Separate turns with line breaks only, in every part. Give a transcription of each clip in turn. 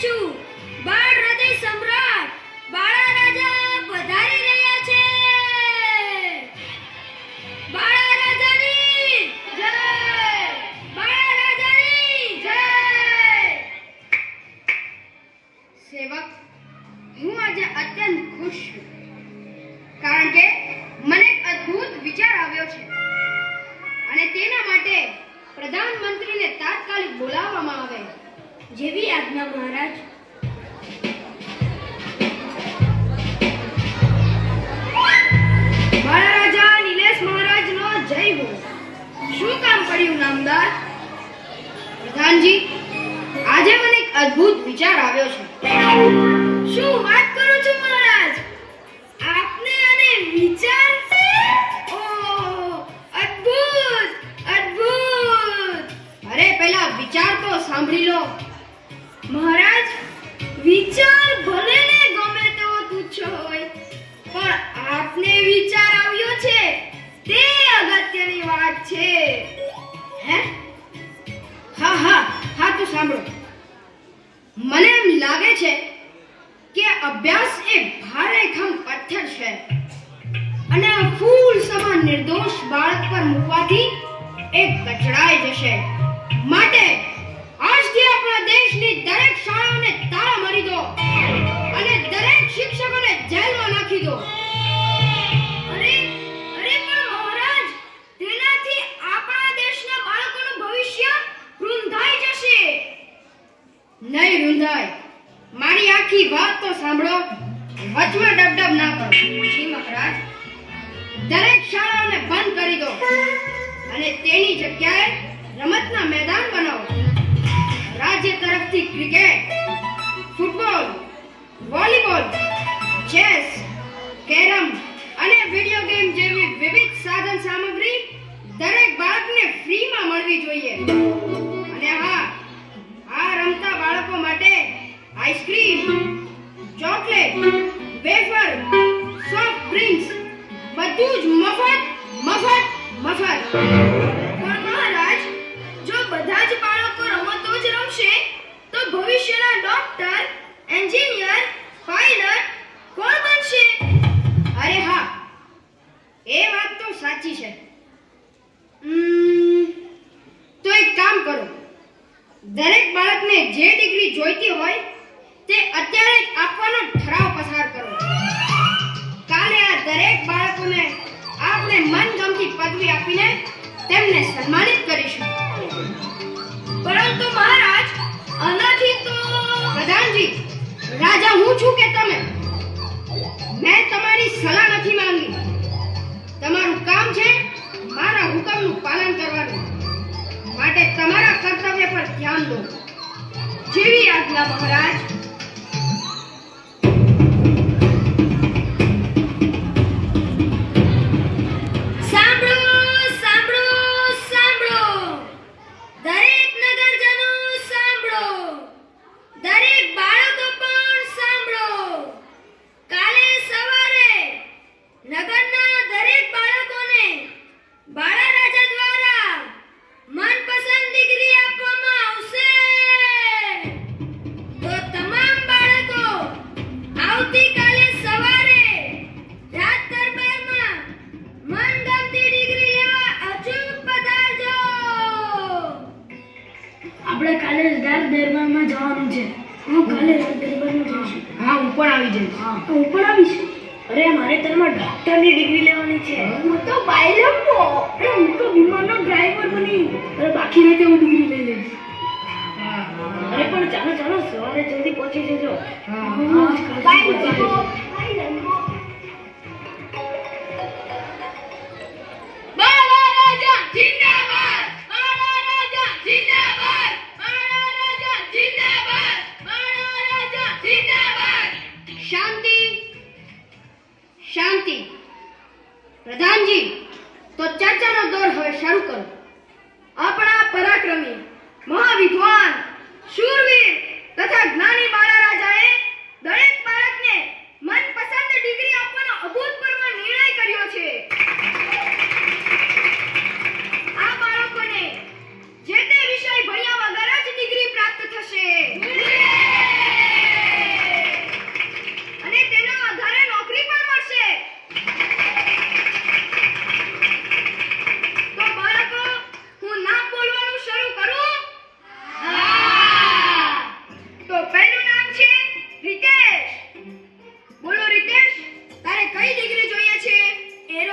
Two.
નહીં રૂંધાય. મારી આખી વાત તો સાંભળો. વચમાં ડબડબ ના કરો. જી મહારાજ. દરેક શાળાઓને બંધ કરી દો. અને તેની જગ્યાએ રમતના મેદાન બનાવો. રાજ્ય તરફથી cricket, football, volleyball, chess, carrom અને વિડિયો ગેમ જેવી વિવિધ સાધન સામગ્રી દરેક બાળકને ફ્રીમાં મળવી જોઈએ. અને હા આ રમતા બાળકો માટે ice cream chocolate wafer soft drinks બધું જ મફત મફત મફત. તમારા કર્તવ્ય પર ધ્યાન દો.
જેવી આજ્ઞા મહારાજ
નહીં અરે બાકી રહે હું ડિગ્રી લઈ લઈશ. અરે પણ ચાલો ચાલો સવારે જલ્દી પહોંચી જજો.
હા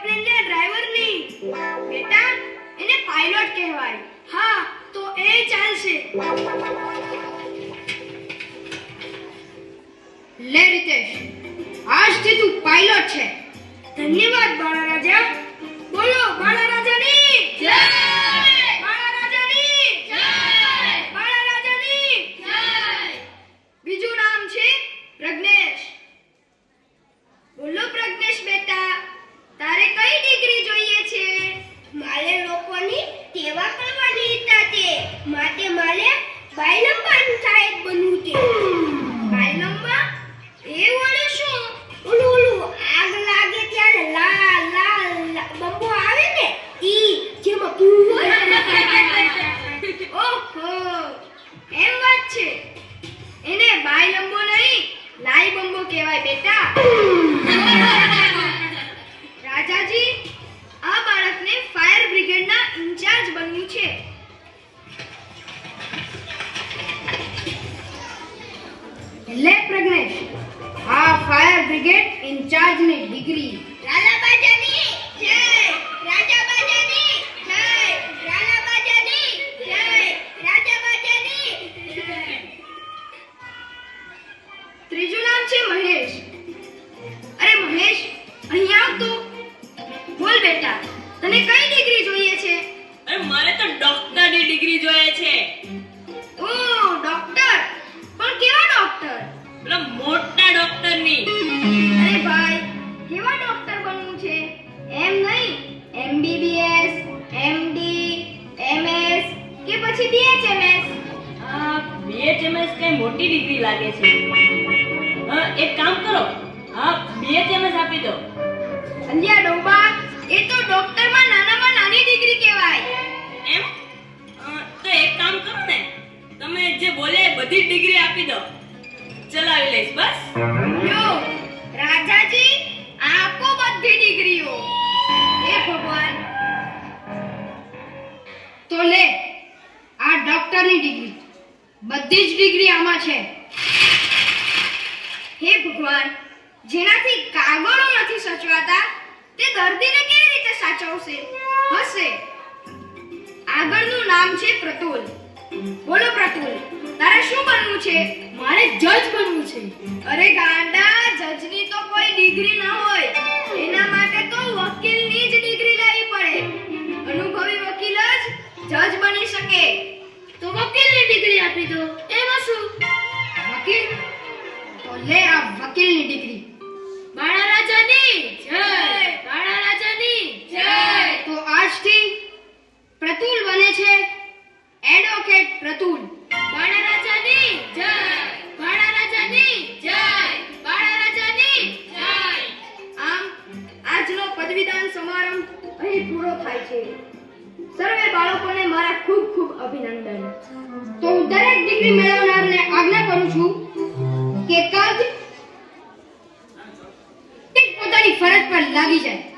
એરોપ્લેન ને ડ્રાઈવર
નહીં. બેટા,
એને પાયલોટ કહેવાય.
હા, તો એ ચાલશે.
લે રીતેશ, આજથી તું પાયલોટ છે.
ધન્યવાદ બાળા રાજા બોલો બાળા રાજાની
જય!
ઇન્ચાર્જની ડિગ્રી પછી બીએચએમએસ
આ બીએચએમએસ કઈ મોટી ડિગ્રી લાગે છે? એક કામ કરો. હા બીએચએમએસ આપી દો.
સંધ્યા ડોબા એ તો ડોક્ટરમાં નાનામાં નાની ડિગ્રી કહેવાય.
એમ? તો એક કામ કરો ને. તમે જે બોલે બધી ડિગ્રી આપી દો. ચલાવી લઈશ બસ.
યો રાજાજી આપો બધી ડિગ્રીઓ. એ ભગવાન. તો લે આ ડોક્ટરની ડિગ્રી બધી જ ડિગ્રી આમાં છે. હે ભગવાન જેનાથી કાગળો નથી સચવાતા તે દર્દીને કેવી રીતે સાચવશે? હશે. આગળનું નામ છે પ્રતુલ. બોલો પ્રતુલ તારે શું બનવું છે?
મારે જજ બનવું છે.
અરે ગાંડા જજની તો કોઈ ડિગ્રી ન હોય. એના માટે તો વકીલની જ ડિગ્રી લેવી પડે. અનુભવી વકીલ જ જજ બની શકે
તો વકીલની ડિગ્રી આપી દો. એમાં શું?
વકીલ? તો લે આ વકીલની ડિગ્રી.
બાળા રાજાની? જય! બાળા રાજાની? જય!
તો આજથી પ્રતુલ બને છે. એડવોકેટ પ્રતુલ.
બાળા રાજાની? જય! બાળા રાજાની? જય! બાળા રાજાની? જય!
આમ આજનો પદવીદાન સમારંભ અહીં પૂરો થાય છે. સર્વે બાળકોને મારા ખૂબ ખૂબ અભિનંદન. તો હું દરેક ડિગ્રી મેળવનારને આજ્ઞા કરું છું કે કદ પોતાની ફરજ પર લાગી જાય.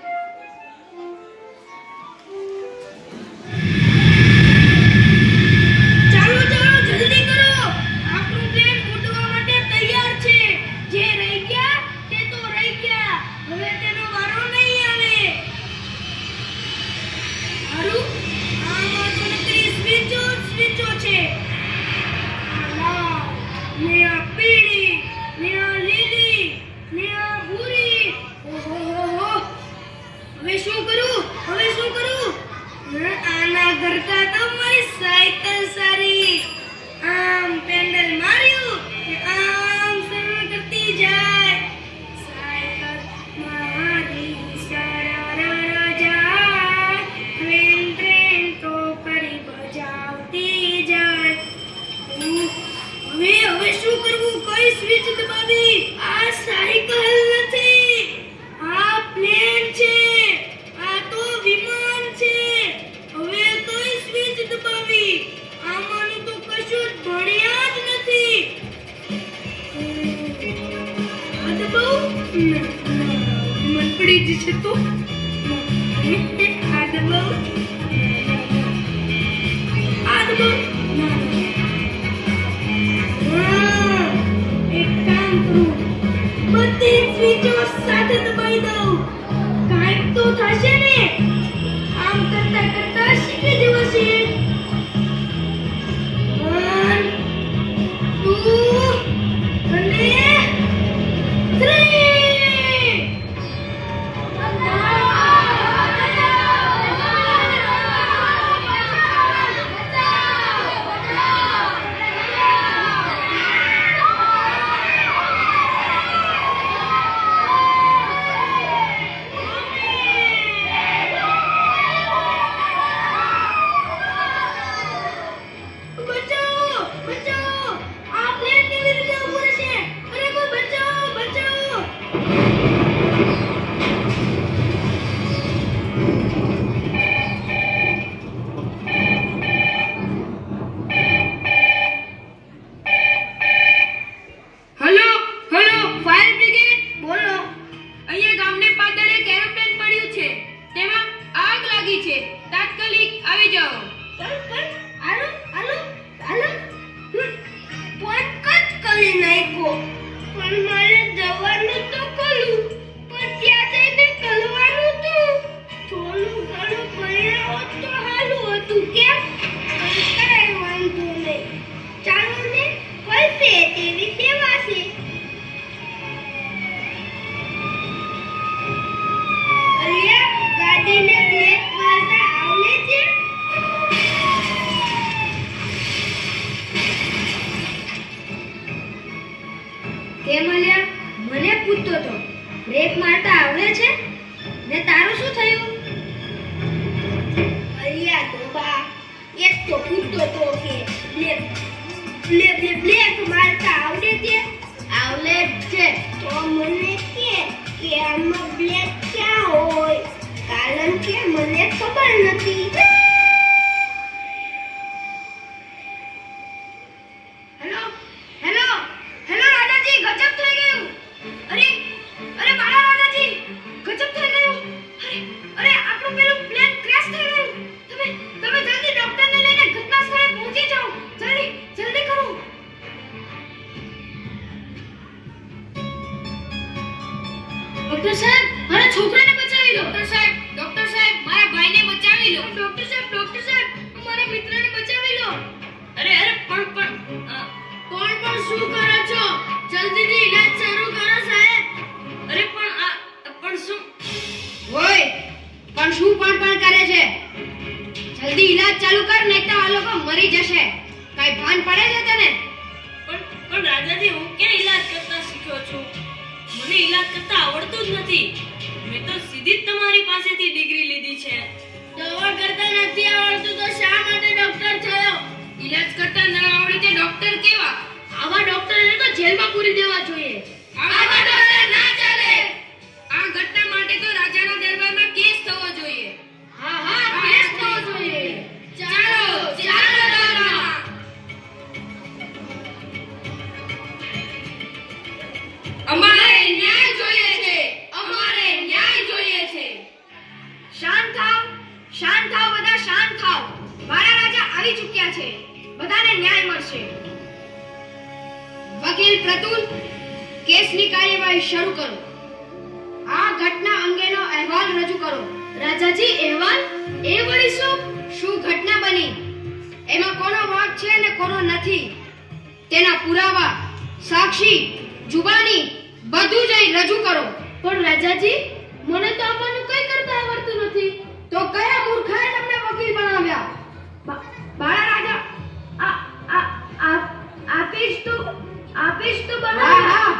પણ કટ કરી નાખ્યો. પણ મારે કેમ મને પૂછતો તો બ્રેક મારતા આવડે છે? ને તારું શું થયું? અલ્યા તો બા એક તો પૂછતો તો કે બ્રેક બ્રેક બ્રેક મારતા આવડે છે? આવડે છે. તો મને કે કે આમાં બ્લેક ક્યાં હોય? કારણ કે મને ખબર નથી. ઈલાજ
કરતા આવડતું જ નથી. મેં તો સીધી જ તમારી પાસેથી ડિગ્રી લીધી છે.
દવા કરતા નથી આવડતું તો શા માટે ડોક્ટર થયો? ઈલાજ કરતા ન આવડે તે ડોક્ટર કેવા? આવા ડોક્ટરને તો જેલમાં પૂરી દેવા જોઈએ. આવા ડોક્ટર ના ચાલે. આ ઘટના માટે તો રાજાના દરબારમાં
પ્રતુલ કેસની કાર્યવાહી શરૂ કરો. આ ઘટના અંગેનો અહેવાલ રજૂ કરો.
રાજાજી અહેવાલ? એ વળી શું
શું ઘટના બની? એમાં કોનો વાંક છે અને કોનો નથી? તેના પુરાવા સાક્ષી જુબાની બધું જઈ રજૂ કરો.
પણ રાજાજી મને તો આપવાનું કઈ કરતા આવડતું નથી.
તો કયા મૂર્ખાએ તમને વકીલ બનાવ્યા?
બાળા રાજા આ આ આ આપીશ તો આપીશ તો
હા
બનાવ
હા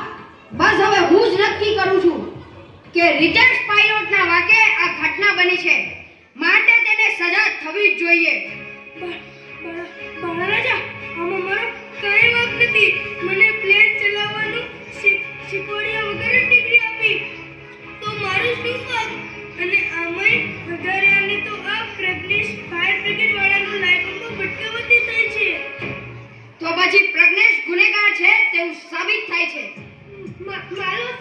બસ હવે હું જ નક્કી કરું છું કે રિટર્ન પાયલોટના વાકે આ ઘટના બની છે. માટે તેને સજા થવી જ જોઈએ.
બાળા રાજા આમાં મારો કઈ વાક નથી. મને પ્લેન ચલાવવાનું શીખ- શીખવાડ્યા વગર જ ડિગ્રી આપી. તો મારું શું કામ? અને આમાંય વધારે તો આ પ્રજ્ઞેશ ફાયર બ્રિગેડ વાળાનું લાયકાતમાં ભટકાવતી થાય છે.
તો પછી પ્રજ્ઞેશ ગુનેગાર છે તેવું સાબિત થાય છે.
મારો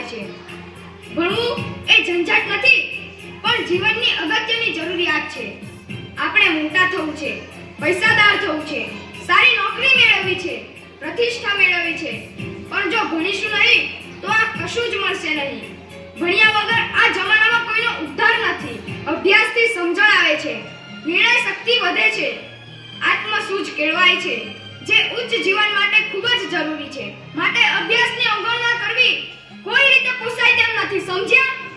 થાય છે. ભણવું એ ઝંઝટ નથી, પણ જીવનની અગત્યની જરૂરિયાત છે. આપણે મોટા થવું છે, પૈસાદાર થવું છે, સારી નોકરી મેળવવી છે, પ્રતિષ્ઠા મેળવવી છે. પણ જો ભણીશું નહીં, તો આ કશું જ મળશે નહીં. ભણ્યા વગર આ જમાનામાં કોઈનો ઉદ્ધાર નથી. અભ્યાસથી સમજણ આવે છે. નિર્ણય શક્તિ વધે છે. આત્મસૂઝ કેળવાય છે. જે ઉચ્ચ જીવન માટે ખૂબ જ જરૂરી છે. માટે અભ્યાસની અવગણના કરવી કોઈ રીતે પોસાય તેમ નથી સમજ્યા?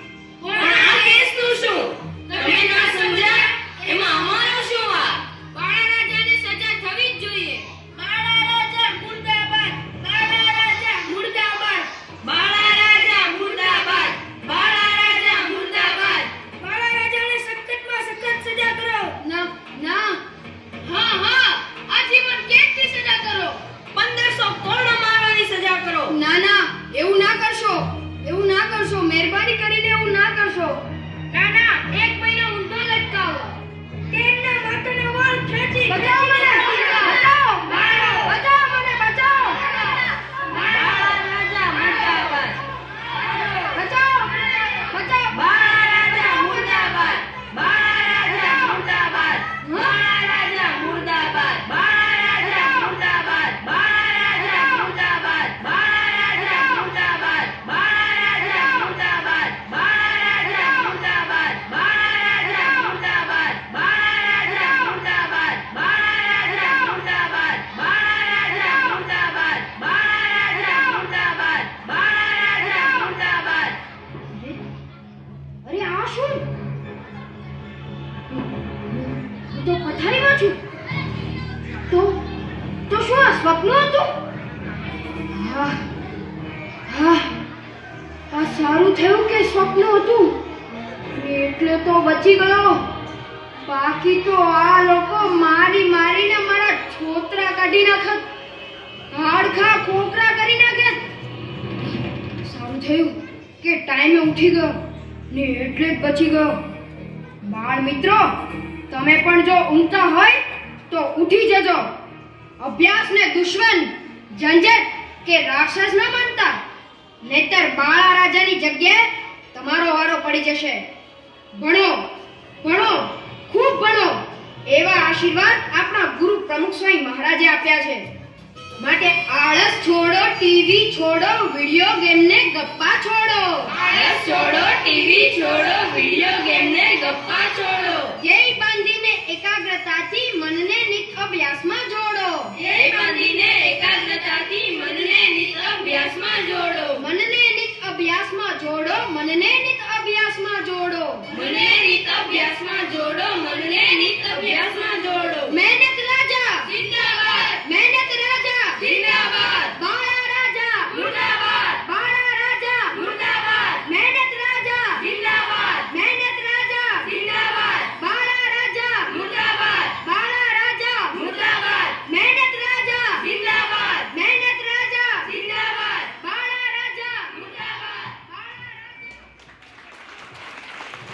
છું. તો તો શું આ સ્વપ્ન હતું? આ સારું થયું કે સ્વપ્ન હતું? એટલે તો બચી ગયો. બાકી તો આ લોકો મારી મારીને મારા છોતરા કાઢી નાખત હાડખા કોકરા કરી નાખે. સારું થયું કે ટાઈમે ઉઠી ગયો. ને એટલે જ બચી ગયો. બાળ મિત્રો તમે પણ જો ઊંઘતા હોય તો ઉઠી જજો. અભ્યાસને દુશ્મન, ઝંઝટ કે રાક્ષસ ન માનતા. નહીતર બાળા રાજાની જગ્યાએ તમારો વારો પડી જશે. ભણો ભણો, ખૂબ ભણો. એવા આશીર્વાદ આપણા ગુરુ પ્રમુખ સ્વામી મહારાજે આપ્યા છે. માટે આળસ છોડો, ટીવી છોડો, વિડિયો ગેમ ને ગપ્પા છોડો.
આળસ છોડો, ટીવી છોડો, વિડિયો ગેમ ને ગપ્પા છોડો.
એકાગ્રતાથી મનને નિત અભ્યાસમાં જોડો.
હે બાંધીને એકાગ્રતાથી મનને નિત અભ્યાસમાં જોડો.
મનને નિત અભ્યાસમાં જોડો મનને નિત અભ્યાસમાં જોડો.
મને નિત અભ્યાસમાં જોડો મનને નિત અભ્યાસમાં જોડો.
મહેનત